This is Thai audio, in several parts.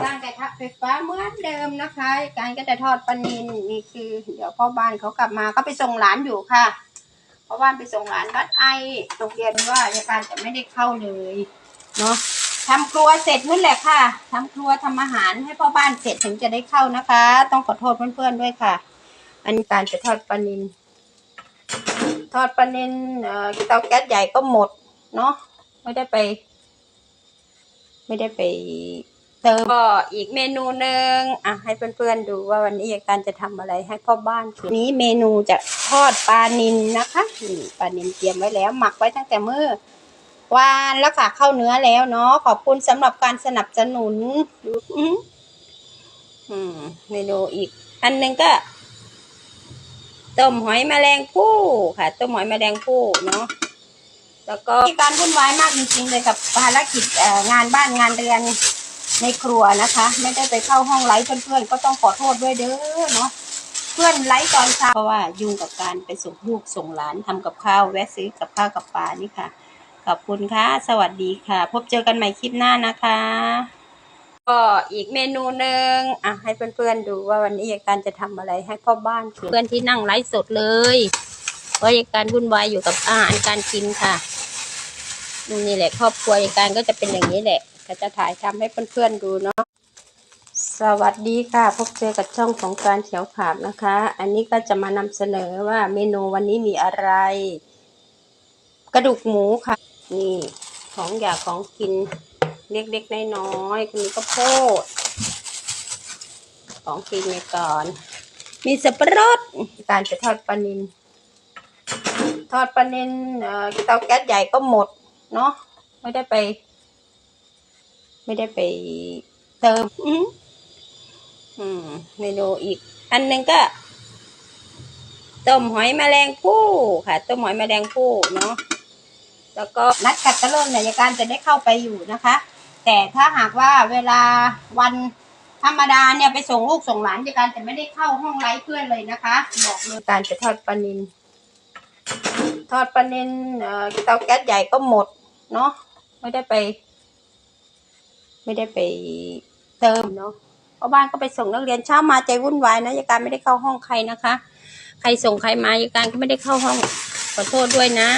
สร้างกระทะไฟฟ้าเหมือนเดิมนะคะ การก็จะทอดปลานินนี่คือ เดี๋ยวพ่อบ้านเขากลับมาก็ไปส่งหลานอยู่ค่ะพ่อบ้านไปส่งหลานวัดไอโรงเรียนว่าอาการจะไม่ได้เข้าเลยเนาะทำครัวเสร็จนั่นแหละค่ะทำครัวทำอาหารให้พ่อบ้านเสร็จถึงจะได้เข้านะคะ ต้องขอโทษเพื่อนๆด้วยค่ะ อันการจะทอดปลานินทอดปลานินเตาแก๊สใหญ่ก็หมดเนาะไม่ได้ไป ไม่ได้ไป เติมก็อีกเมนูหนึ่งอะให้เพื่อนๆดูว่าวันนี้ยายการจะทำอะไรให้พ่อบ้านคือนี้เมนูจะทอดปลานินนะคะนี่ปลานินเตรียมไว้แล้ว หมักไว้ตั้งแต่เมื่อวานแล้วค่ะเข้าเนื้อแล้วเนาะขอบคุณสำหรับการสนับสนุนดูอืมเมนูอีก อันหนึ่งก็ต้มหอยแมลงภู่ค่ะต้มหอยแมลงภู่เนาะแล้วก็มีการวุ่นวายมากจริงๆเลยกับภารกิจงานบ้านงานเรือน ในครัวนะคะ ไม่ได้ไปเข้าห้องไลฟ์เพื่อนๆก็ต้องขอโทษด้วยเด้อเนาะเพื่อนไลฟ์ตอนเช้าเพราะว่ายุ่งกับการไปส่งลูกส่งหลานทำกับข้าวแวะซื้อกับข้าวกับปลานี่ค่ะ ขอบคุณค่ะ สวัสดีค่ะ พบเจอกันใหม่คลิปหน้านะคะ ก็อีกเมนูหนึ่งอะให้เพื่อนๆดูว่าวันนี้ยายการจะทำอะไรให้พ่อบ้านเพื่อนที่นั่งไลฟ์สดเลยเพราะยายการวุ่นวายอยู่กับอาหารการกินค่ะนี่แหละครอบครัวยายการก็จะเป็นอย่างนี้แหละ็จะถ่ายทำให้เพื่อนๆดูเนาะสวัสดีค่ะ พบเจอกับช่องของการเขียวขาบนะคะ อันนี้ก็จะมานำเสนอว่าเมนูวันนี้มีอะไร กระดูกหมูค่ะ นี่ของอยากของกินเล็กๆน้อยๆคุณมีข้าวโพดของกินไปก่อน มีสับปะรดการจะทอดปลานินทอดปลานินเอ่อเตาแก๊สใหญ่ก็หมดเนาะไม่ได้ไป ไม่ได้ไปเติมอื้อหืออืมเมนูอีก อันหนึ่งก็ต้มหอยแมลงภู่ค่ะต้มหอยแมลงภู่เนาะแล้วก็นัดกัดตะเริ่มเนี่ยยายการจะได้เข้าไปอยู่นะคะ แต่ถ้าหากว่าเวลาวันธรรมดาเนี่ยไปส่งลูกส่งหลานยายการจะไม่ได้เข้าห้องไลฟ์เพื่อนเลยนะคะ บอกเลยการจะทอดปลานินทอดปลานินเอ่อเตาแก๊สใหญ่ก็หมดเนาะไม่ได้ไป ไม่ได้ไปเติมเนาะเพราะบ้านก็ไปส่งนักเรียนเช้ามาใจวุ่นวายนะยายการไม่ได้เข้าห้องใครนะคะ ใครส่งใครมายายการก็ไม่ได้เข้าห้องขอโทษด้วยนะ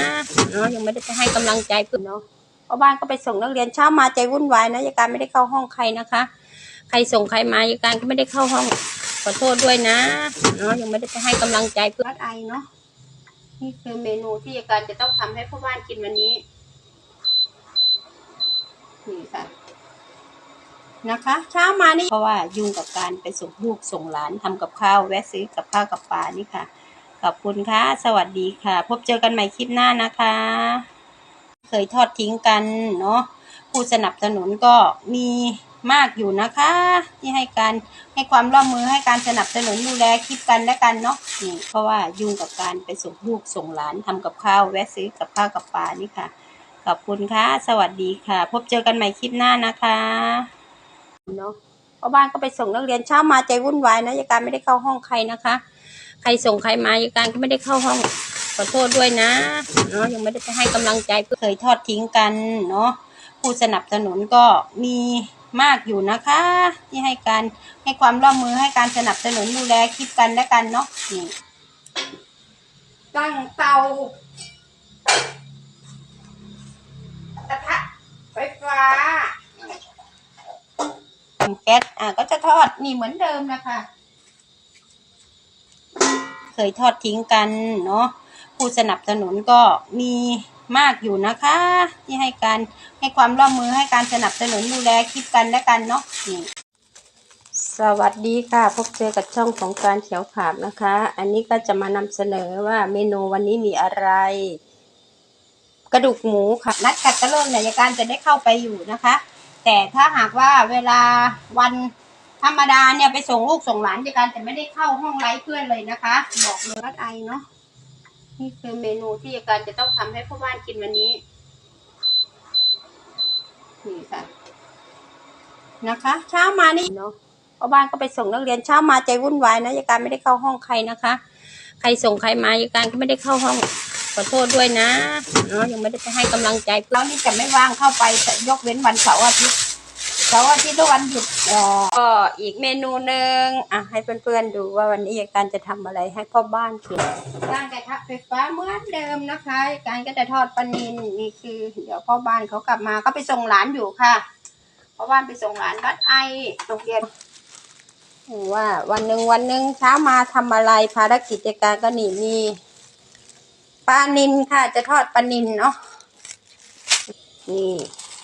เนาะยังไม่ได้ไปให้กำลังใจเพื่อนเนาะเพราะบ้านก็ไปส่งนักเรียนเช้ามาใจวุ่นวายนะยายการไม่ได้เข้าห้องใครนะคะ ใครส่งใครมายายการก็ไม่ได้เข้าห้องขอโทษด้วยนะเนาะยังไม่ได้ไปให้กำลังใจเพื่อนไอเนาะนี่คือเมนูที่ยายการจะต้องทำให้พ่อบ้านกินวันนี้นี่ค่ะ นะคะ เช้ามานี่เพราะว่ายุ่งกับการไปส่งลูกส่งหลานทำกับข้าวแวะซื้อกับข้าวกับปลานี่ค่ะ ขอบคุณค่ะ สวัสดีค่ะ พบเจอกันใหม่คลิปหน้านะคะ เคยทอดทิ้งกันเนาะผู้สนับสนุนก็มีมากอยู่นะคะ ที่ให้การให้ความร่วมมือให้การสนับสนุนดูแลคลิปกันและกันเนาะนี่เพราะว่ายุ่งกับการไปส่งลูกส่งหลานทำกับข้าวแวะซื้อกับข้าวกับปลานี่ค่ะ ขอบคุณค่ะ สวัสดีค่ะ พบเจอกันใหม่คลิปหน้านะคะ เนาะเพราะบ้านก็ไปส่งนักเรียนเช้ามาใจวุ่นวายนะยายการไม่ได้เข้าห้องใครนะคะ ใครส่งใครมายายการก็ไม่ได้เข้าห้องขอโทษด้วยนะเนาะยังไม่ได้ไปให้กำลังใจเพื่อเคยทอดทิ้งกันเนาะผู้สนับสนุนก็มีมากอยู่นะคะ ที่ให้การให้ความร่วมมือให้การสนับสนุนดูแลคลิปกันและกันเนาะนี่ตั้งเตากระทะไฟฟ้า แก๊สอะก็จะทอดนี่เหมือนเดิมนะคะ เคยทอดทิ้งกันเนาะผู้สนับสนุนก็มีมากอยู่นะคะ ที่ให้การให้ความร่วมมือให้การสนับสนุนดูแลคลิปกันและกันเนาะนี่สวัสดีค่ะ พบเจอกับช่องของการเขียวขาบนะคะ อันนี้ก็จะมานำเสนอว่าเมนูวันนี้มีอะไร กระดูกหมูค่ะนัดกัดตะเริ่มเนี่ยยายการจะได้เข้าไปอยู่นะคะ แต่ถ้าหากว่าเวลาวันธรรมดาเนี่ยไปส่งลูกส่งหลานด้วยกันแต่ไม่ได้เข้าห้องไลฟ์เพื่อนเลยนะคะ บอกเลยวัดไอเนาะนี่คือเมนูที่ยาการจะต้องทำให้พ่อบ้านกินวันนี้นี่ค่ะนะคะ เช้ามานี่เนาะพ่อบ้านก็ไปส่งนักเรียนเช้ามาใจวุ่นวายนะยาการไม่ได้เข้าห้องใครนะคะ ใครส่งใครมายาการก็ไม่ได้เข้าห้อง ขอโทษด้วยนะเนาะยังไม่ได้ไปให้กำลังใจเพื่อนนี่จะไม่ว่างเข้าไปยกเว้นวันเสาร์อาทิตย์สสาร์อาทิตย์ทุกวันหยุดเอ่อก็อีกเมนูหนึ่งอะให้เพื่อนๆดูว่าวันนี้ยายการจะทำอะไรให้พ่อบ้านกินย่างกระทะไฟฟ้าเหมือนเดิมนะคะยายการก็จะทอดปลานิลนี่คือ เดี๋ยวพ่อบ้านเขากลับมาก็ไปส่งหลานอยู่ค่ะพ่อบ้านไปส่งหลานวัดไอโรงเรียนว่าวันหนึ่งวันหนึ่งเช้ามาทำอะไรภารกิจยายการก็หนีมี ปลานิลค่ะ จะทอดปลานิลเนาะนี่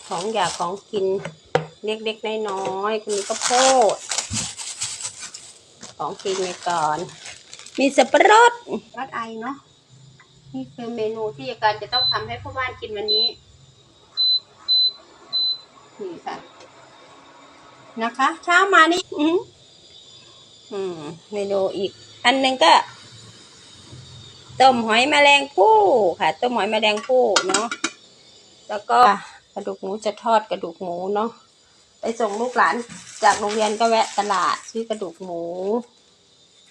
ของอยากของกินเล็กๆน้อยๆมีข้าวโพด ของกินไปก่อน มีสับปะรดรสไอเนาะนี่คือเมนูที่อาการจะต้องทำให้พ่อบ้านกินวันนี้ นี่ค่ะ นะคะ เช้ามานี่ อืมอืมเมนูอีก อันหนึ่งก็ ต้มหอยแมลงภู่ค่ะ ต้มหอยแมลงภู่เนาะแล้วก็กระดูกหมูจะทอดกระดูกหมูเนาะไปส่งลูกหลานจากโรงเรียนก็แวะตลาดซื้อกระดูกหมู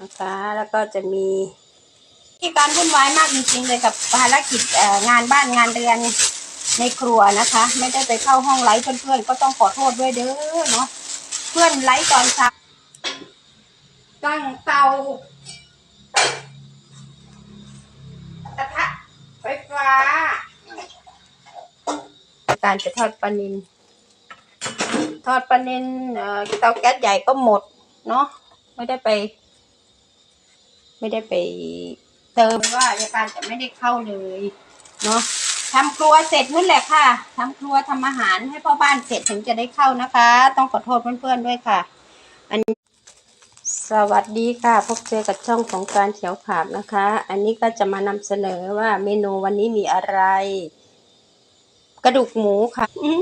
นะคะ แล้วก็จะมีที่การวุ่นวายมากจริงๆเลยกับภารกิจเอ่องานบ้านงานเรือนในครัวนะคะ ไม่ได้ไปเข้าห้องไลฟ์เพื่อนๆก็ต้องขอโทษด้วยเด้อเนาะเพื่อนไลฟ์ตอนเช้าตั้งเตา การจะทอดปลานิลทอดปลานิลเอ่อเตาแก๊สใหญ่ก็หมดเนาะไม่ได้ไป ไม่ได้ไป เติมว่าอาการจะไม่ได้เข้าเลยเนาะทำครัวเสร็จนั่นแหละค่ะทำครัวทำอาหารให้พ่อบ้านเสร็จถึงจะได้เข้านะคะ ต้องขอโทษเพื่อนๆด้วยค่ะ อันสวัสดีค่ะ พบเจอกับช่องของการเขียวขาบนะคะ อันนี้ก็จะมานำเสนอว่าเมนูวันนี้มีอะไร กระดูกหมูค่ะอืม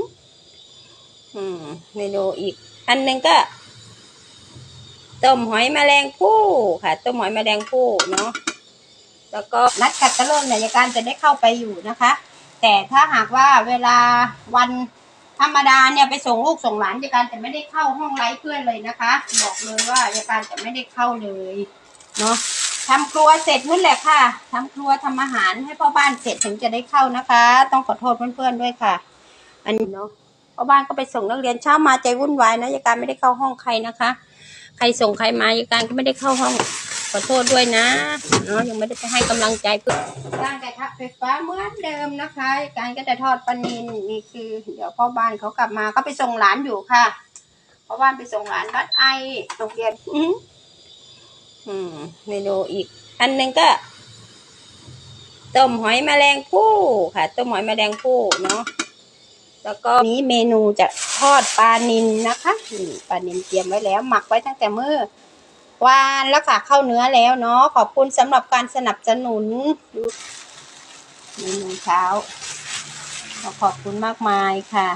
อืมเมนูอีก อันหนึ่งก็ต้มหอยแมลงภู่ค่ะต้มหอยแมลงภู่เนาะแล้วก็นัดกัดตะเริ่มเนี่ยยายการจะได้เข้าไปอยู่นะคะ แต่ถ้าหากว่าเวลาวันธรรมดาเนี่ยไปส่งลูกส่งหลานยายการจะไม่ได้เข้าห้องไลฟ์เพื่อนเลยนะคะ บอกเลยว่ายายการจะไม่ได้เข้าเลยเนาะ ทำครัวเสร็จนั่นแหละค่ะทำครัวทำอาหารให้พ่อบ้านเสร็จถึงจะได้เข้านะคะ ต้องขอโทษเพื่อนๆด้วยค่ะ อันนี้เนาะพ่อบ้านก็ไปส่งนักเรียนเช้ามาใจวุ่นวายนะยายการไม่ได้เข้าห้องใครนะคะ ใครส่งใครมายายการก็ไม่ได้เข้าห้อง ขอโทษด้วยนะเนาะยังไม่ได้ไปให้กำลังใจเพื่อนย่างกระทะไฟฟ้าเหมือนเดิมนะคะยายการก็จะทอดปลานิลนี่คือ เดี๋ยวพ่อบ้านเขากลับมาก็ไปส่งหลานอยู่ค่ะพ่อบ้านไปส่งหลานวัดไอโรงเรียน อืมเมนูอีก อันหนึ่งก็ต้มหอยแมลงภู่ค่ะ ต้มหอยแมลงภู่เนาะแล้วก็นี้เมนูจะทอดปลานิลนะคะนี่ปลานิลเตรียมไว้แล้ว หมักไว้ตั้งแต่เมื่อวานแล้วค่ะเข้าเนื้อแล้วเนาะขอบคุณสำหรับการสนับสนุนเมนูเช้าขอขอบคุณมากมายค่ะ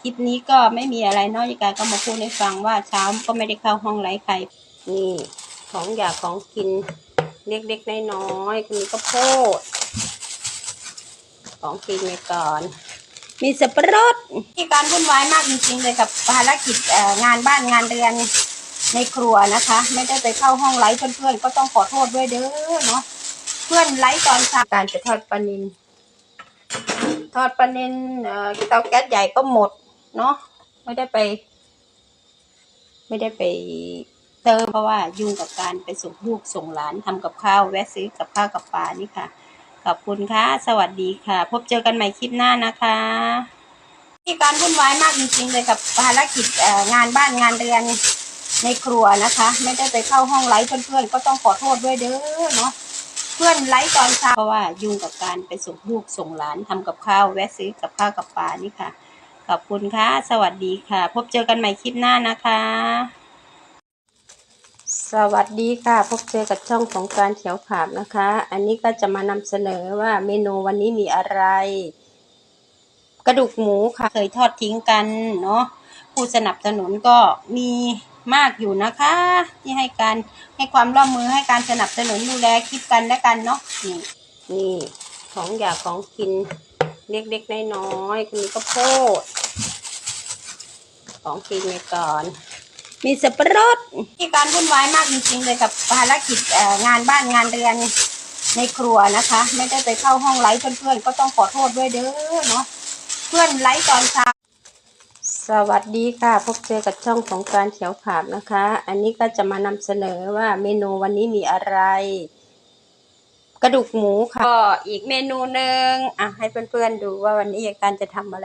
คลิปนี้ก็ไม่มีอะไรเนอกจากการก็มาพูดให้ฟังว่าเช้าก็ไม่ได้เข้าห้องไร้ใครนี่ ของอยากของกินเล็กๆน้อยๆมีข้าวโพด ของกินไปก่อน มีสับปะรดที่การวุ่นวายมากจริงๆเลยกับภารกิจงานบ้านงานเรือนในครัวนะคะ ไม่ได้ไปเข้าห้องไลฟ์เพื่อนๆก็ต้องขอโทษด้วยเด้อเนาะเพื่อนไลฟ์ตอนเช้าการจะทอดปลานิลทอดปลานิลเตาแก๊สใหญ่ก็หมดเนาะไม่ได้ไป ไม่ได้ไป เติมเพราะว่ายุ่งกับการไปส่งลูกส่งหลานทำกับข้าวแวะซื้อกับข้าวกับปลานี่ค่ะ ขอบคุณค่ะ สวัสดีค่ะ พบเจอกันใหม่คลิปหน้านะคะที่การวุ่นวายมากจริงๆเลยกับภารกิจงานบ้านงานเรือนในครัวนะคะ ไม่ได้ไปเข้าห้องไลฟ์เพื่อนๆก็ต้องขอโทษด้วยเด้อเนาะเพื่อนไลฟ์ตอนเช้าเพราะว่ายุ่งกับการไปส่งลูกส่งหลานทำกับข้าวแวะซื้อกับข้าวกับปลานี่ค่ะ ขอบคุณค่ะ สวัสดีค่ะ พบเจอกันใหม่คลิปหน้านะคะ สวัสดีค่ะ พบเจอกับช่องของการเขียวขาบนะคะ อันนี้ก็จะมานำเสนอว่าเมนูวันนี้มีอะไร กระดูกหมูค่ะ เคยทอดทิ้งกันเนาะผู้สนับสนุนก็มีมากอยู่นะคะ ที่ให้การให้ความร่วมมือให้การสนับสนุนดูแลคลิปกันและกันเนาะนี่นี่ของอยากของกินเล็กๆน้อยๆมีข้าวโพดของกินไปก่อน มีสับปะรดที่การวุ่นวายมากจริงๆเลยกับภารกิจเอ่องานบ้านงานเรือนในครัวนะคะ ไม่ได้ไปเข้าห้องไลฟ์เพื่อนๆ ก็ต้องขอโทษด้วยเด้อเนาะเพื่อนไลฟ์ตอนเช้าสวัสดีค่ะ พบเจอกับช่องของการเขียวขาบนะคะ อันนี้ก็จะมานำเสนอว่าเมนูวันนี้มีอะไร กระดูกหมูค่ะก็อีกเมนูหนึ่งอะให้เพื่อนๆดูว่าวันนี้ยายการจะทำอะไร